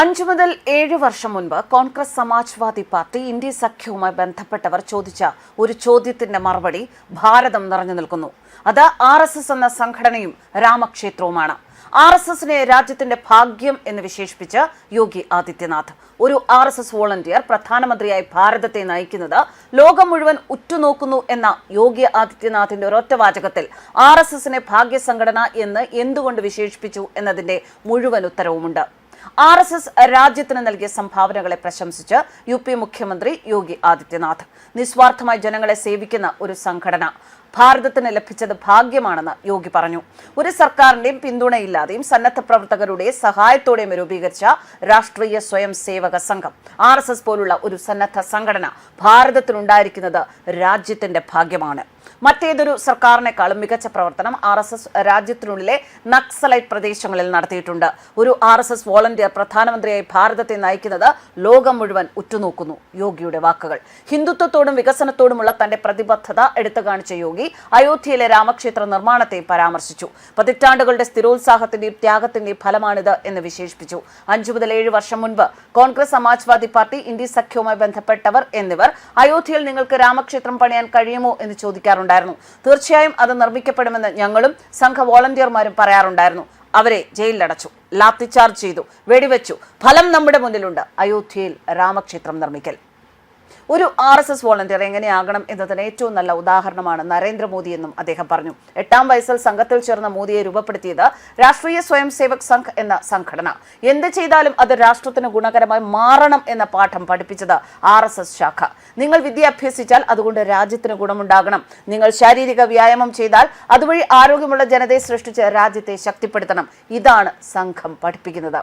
അഞ്ചു മുതൽ ഏഴ് വർഷം മുൻപ് കോൺഗ്രസ് സമാജ്വാദി പാർട്ടി ഇന്ത്യ സഖ്യവുമായി ബന്ധപ്പെട്ടവർ ചോദിച്ച ഒരു ചോദ്യത്തിന്റെ മറുപടി ഭാരതം നിറഞ്ഞു നിൽക്കുന്നു. അത് ആർ എസ് എസ് എന്ന സംഘടനയും രാമക്ഷേത്രവുമാണ്. ആർ എസ് എസിനെ രാജ്യത്തിന്റെ ഭാഗ്യം എന്ന് വിശേഷിപ്പിച്ച യോഗി ആദിത്യനാഥ്. ഒരു ആർ എസ് എസ് വോളണ്ടിയർ പ്രധാനമന്ത്രിയായി ഭാരതത്തെ നയിക്കുന്നത് ലോകം മുഴുവൻ ഉറ്റുനോക്കുന്നു എന്ന യോഗി ആദിത്യനാഥിന്റെ ഒരൊറ്റ വാചകത്തിൽ ആർ എസ് എസിനെ ഭാഗ്യ സംഘടന എന്ന് എന്തുകൊണ്ട് വിശേഷിപ്പിച്ചു എന്നതിന്റെ മുഴുവൻ ഉത്തരവുമുണ്ട്. ആർ എസ് എസ് രാജ്യത്തിന് നൽകിയ സംഭാവനകളെ പ്രശംസിച്ച് യു പി മുഖ്യമന്ത്രി യോഗി ആദിത്യനാഥ്. നിസ്വാർത്ഥമായി ജനങ്ങളെ സേവിക്കുന്ന ഒരു സംഘടന. ഭാരതത്തിന് ലഭിച്ചത് ഭാഗ്യമാണെന്ന് യോഗി പറഞ്ഞു. ഒരു സർക്കാരിന്റെയും പിന്തുണയില്ലാതെയും സന്നദ്ധ പ്രവർത്തകരുടെ സഹായത്തോടെയും രൂപീകരിച്ച രാഷ്ട്രീയ സ്വയം സേവക സംഘം ആർ എസ് എസ് പോലുള്ള ഒരു സന്നദ്ധ സംഘടന ഭാരതത്തിനുണ്ടായിരിക്കുന്നത് രാജ്യത്തിന്റെ ഭാഗ്യമാണ്. മറ്റേതൊരു സർക്കാരിനേക്കാളും മികച്ച പ്രവർത്തനം ആർ എസ് എസ് രാജ്യത്തിനുള്ളിലെ നക്സലൈറ്റ് പ്രദേശങ്ങളിൽ നടത്തിയിട്ടുണ്ട്. ഒരു ആർ എസ് എസ് വോളണ്ടിയർ പ്രധാനമന്ത്രിയായി ഭാരതത്തെ നയിക്കുന്നത് ലോകം മുഴുവൻ ഉറ്റുനോക്കുന്നു യോഗിയുടെ വാക്കുകൾ. ഹിന്ദുത്വത്തോടും വികസനത്തോടുമുള്ള തന്റെ പ്രതിബദ്ധത എടുത്തു കാണിച്ച യോഗി അയോധ്യയിലെ രാമക്ഷേത്ര നിർമ്മാണത്തെ പരാമർശിച്ചു. പതിറ്റാണ്ടുകളുടെ സ്ഥിരോത്സാഹത്തിന്റെയും ത്യാഗത്തിന്റെയും ഫലമാണിത് എന്ന് വിശേഷിപ്പിച്ചു. അഞ്ചു മുതൽ ഏഴ് വർഷം മുൻപ് കോൺഗ്രസ് സമാജ്വാദി പാർട്ടി ഇന്ത്യ സഖ്യവുമായി ബന്ധപ്പെട്ടവർ എന്നിവർ അയോധ്യയിൽ നിങ്ങൾക്ക് രാമക്ഷേത്രം പണിയാൻ കഴിയുമോ എന്ന് ചോദിക്കാറുണ്ടായിരുന്നു. തീർച്ചയായും അത് നിർമ്മിക്കപ്പെടുമെന്ന് ഞങ്ങളും സംഘ വോളണ്ടിയർമാരും പറയാറുണ്ടായിരുന്നു. അവരെ ജയിലിലടച്ചു. ലാത്തി ചാർജ് ചെയ്തു. വെടിവെച്ചു. ഫലം നമ്മുടെ മുന്നിലുണ്ട്. അയോധ്യയിൽ രാമക്ഷേത്രം നിർമ്മിക്കൽ. ഒരു ആർ എസ് എസ് വോളണ്ടിയർ എങ്ങനെയാകണം എന്നതിന് ഏറ്റവും നല്ല ഉദാഹരണമാണ് നരേന്ദ്രമോദി എന്നും അദ്ദേഹം പറഞ്ഞു. എട്ടാം വയസ്സിൽ സംഘത്തിൽ ചേർന്ന മോദിയെ രൂപപ്പെടുത്തിയത് രാഷ്ട്രീയ സ്വയം സേവക് സംഘ് എന്ന സംഘടന. എന്ത് ചെയ്താലും അത് രാഷ്ട്രത്തിന് ഗുണകരമായി മാറണം എന്ന പാഠം പഠിപ്പിച്ചത് ആർ എസ് എസ് ശാഖ. നിങ്ങൾ വിദ്യ അഭ്യസിച്ചാൽ അതുകൊണ്ട് രാജ്യത്തിന് ഗുണമുണ്ടാകണം. നിങ്ങൾ ശാരീരിക വ്യായാമം ചെയ്താൽ അതുവഴി ആരോഗ്യമുള്ള ജനതയെ സൃഷ്ടിച്ച് രാജ്യത്തെ ശക്തിപ്പെടുത്തണം. ഇതാണ് സംഘം പഠിപ്പിക്കുന്നത്.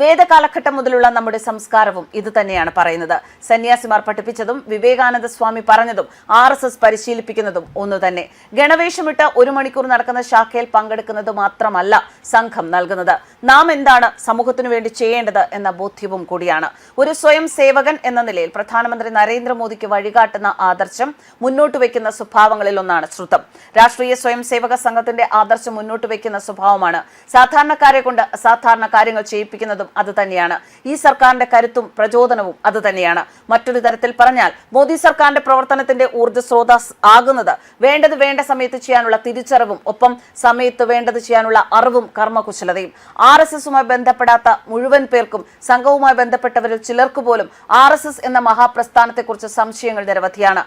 വേദകാലഘട്ടം മുതലുള്ള നമ്മുടെ സംസ്കാരവും ഇത് തന്നെയാണ് പറയുന്നത്. സന്യാസിമാർ പഠിപ്പിച്ചതും വിവേകാനന്ദ സ്വാമി പറഞ്ഞതും ആർ എസ് എസ് പരിശീലിപ്പിക്കുന്നതും ഒന്നു തന്നെ. ഗണവേഷമിട്ട് ഒരു മണിക്കൂർ നടക്കുന്ന ശാഖയിൽ പങ്കെടുക്കുന്നത് മാത്രമല്ല സംഘം നൽകുന്നത്. നാം എന്താണ് സമൂഹത്തിനു വേണ്ടി ചെയ്യേണ്ടത് എന്ന ബോധ്യവും കൂടിയാണ്. ഒരു സ്വയം സേവകൻ എന്ന നിലയിൽ പ്രധാനമന്ത്രി നരേന്ദ്രമോദിക്ക് വഴികാട്ടുന്ന ആദർശം മുന്നോട്ട് വയ്ക്കുന്ന സ്വഭാവങ്ങളിൽ ഒന്നാണ് ശ്രുതം. രാഷ്ട്രീയ സ്വയം സേവക സംഘത്തിന്റെ ആദർശം മുന്നോട്ട് വയ്ക്കുന്ന സ്വഭാവമാണ്. സാധാരണക്കാരെ കൊണ്ട് അസാധാരണ കാര്യങ്ങൾ ചെയ്യിപ്പിക്കുന്നതും അത് തന്നെയാണ് ഈ സർക്കാരിന്റെ കരുത്തും പ്രചോദനവും അതുതന്നെയാണ്. മറ്റൊരു തരത്തിൽ പറഞ്ഞാൽ മോദി സർക്കാരിന്റെ പ്രവർത്തനത്തിന്റെ ഊർജ സ്രോതസ് ആകുന്നത് വേണ്ടത് വേണ്ട സമയത്ത് ചെയ്യാനുള്ള തിരിച്ചറിവും ഒപ്പം സമയത്ത് വേണ്ടത് ചെയ്യാനുള്ള അറിവും കർമ്മകുശലതയും. ആർ എസ് എസുമായി ബന്ധപ്പെടാത്ത മുഴുവൻ പേർക്കും സംഘവുമായി ബന്ധപ്പെട്ടവരിൽ ചിലർക്ക് പോലും ആർ എസ് എസ് എന്ന മഹാപ്രസ്ഥാനത്തെക്കുറിച്ച് സംശയങ്ങൾ നിരവധിയാണ്.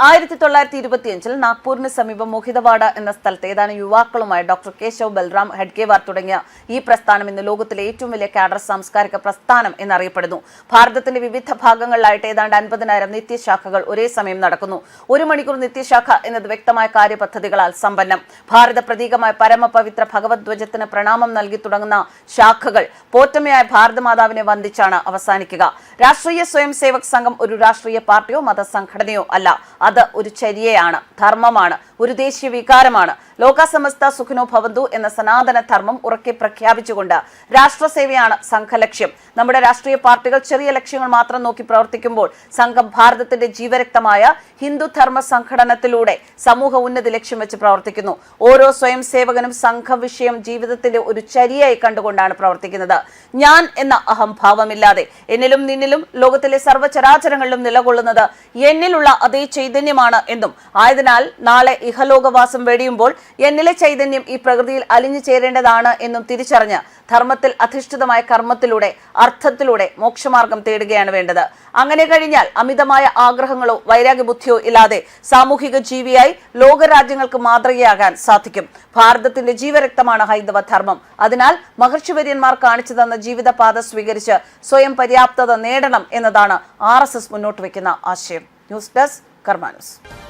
ആയിരത്തി തൊള്ളായിരത്തി ഇരുപത്തിയഞ്ചിൽ നാഗ്പൂരിന് സമീപം മോഹിതവാഡ എന്ന സ്ഥലത്ത് ഏതാനും യുവാക്കളുമായി ഡോക്ടർ കേശവ് ബൽറാം ഹെഡ്ഗേവാർ തുടങ്ങിയ ഈ പ്രസ്ഥാനം ഇന്ന് ലോകത്തിലെ ഏറ്റവും വലിയ കാഡർ സാംസ്കാരിക പ്രസ്ഥാനം എന്നറിയപ്പെടുന്നു. ഭാരതത്തിന്റെ വിവിധ ഭാഗങ്ങളിലായിട്ട് ഏതാണ്ട് അൻപതിനായിരം നിത്യശാഖകൾ ഒരേ സമയം നടക്കുന്നു. ഒരു മണിക്കൂർ നിത്യശാഖ എന്നത് വ്യക്തമായ കാര്യപദ്ധതികളാൽ സമ്പന്നം. ഭാരത പ്രതീകമായ പരമപവിത്ര ഭഗവത്വജത്തിന് പ്രണാമം നൽകി തുടങ്ങുന്ന ശാഖകൾ പോറ്റമ്മയായ ഭാരതമാതാവിനെ വന്ദിച്ചാണ് അവസാനിക്കുക. രാഷ്ട്രീയ സ്വയം സേവക് സംഘം ഒരു രാഷ്ട്രീയ പാർട്ടിയോ മതസംഘടനയോ അല്ല. അത് ഒരു ചര്യയാണ് ധർമ്മമാണ് ഒരു ദേശീയ വികാരമാണ്. ലോകസമസ്ത സുഖിനോ ഭവന്തു എന്ന സനാതന ധർമ്മം ഉറക്കെ പ്രഖ്യാപിച്ചുകൊണ്ട് രാഷ്ട്രസേവയാണ് സംഘലക്ഷ്യം. നമ്മുടെ രാഷ്ട്രീയ പാർട്ടികൾ ചെറിയ ലക്ഷ്യങ്ങൾ മാത്രം നോക്കി പ്രവർത്തിക്കുമ്പോൾ സംഘം ഭാരതത്തിന്റെ ജീവരക്തമായ ഹിന്ദു ധർമ്മ സംഘടനത്തിലൂടെ സമൂഹ ഉന്നതി ലക്ഷ്യം വെച്ച് പ്രവർത്തിക്കുന്നു. ഓരോ സ്വയം സേവകനും സംഘവിഷയം ജീവിതത്തിന്റെ ഒരു ചരിയായി കണ്ടുകൊണ്ടാണ് പ്രവർത്തിക്കുന്നത്. ഞാൻ എന്ന അഹംഭാവമില്ലാതെ എന്നിലും നിന്നിലും ലോകത്തിലെ സർവചരാചരങ്ങളിലും നിലകൊള്ളുന്നത് എന്നിലുള്ള അതേ ചൈതന്യമാണ് എന്നും. ആയതിനാൽ നാളെ ഇഹലോകവാസം വെടിയുമ്പോൾ എന്നിലെ ചൈതന്യം ഈ പ്രകൃതിയിൽ അലിഞ്ഞു ചേരേണ്ടതാണ് എന്നും തിരിച്ചറിഞ്ഞ് ധർമ്മത്തിൽ അധിഷ്ഠിതമായ കർമ്മത്തിലൂടെ അർത്ഥത്തിലൂടെ മോക്ഷമാർഗം തേടുകയാണ് വേണ്ടത്. അങ്ങനെ കഴിഞ്ഞാൽ അമിതമായ ആഗ്രഹങ്ങളോ വൈരാഗ്യബുദ്ധിയോ ഇല്ലാതെ സാമൂഹിക ജീവിയായി ലോകരാജ്യങ്ങൾക്ക് മാതൃകയാകാൻ സാധിക്കും. ഭാരതത്തിന്റെ ജീവരക്തമാണ് ഹൈന്ദവ ധർമ്മം അതിനാൽ മഹർഷിവര്യന്മാർ കാണിച്ചു തന്ന ജീവിതപാത സ്വീകരിച്ച് സ്വയം പര്യാപ്തത നേടണം എന്നതാണ് ആർ മുന്നോട്ട് വയ്ക്കുന്ന ആശയം. News desk കർമാനുസ്.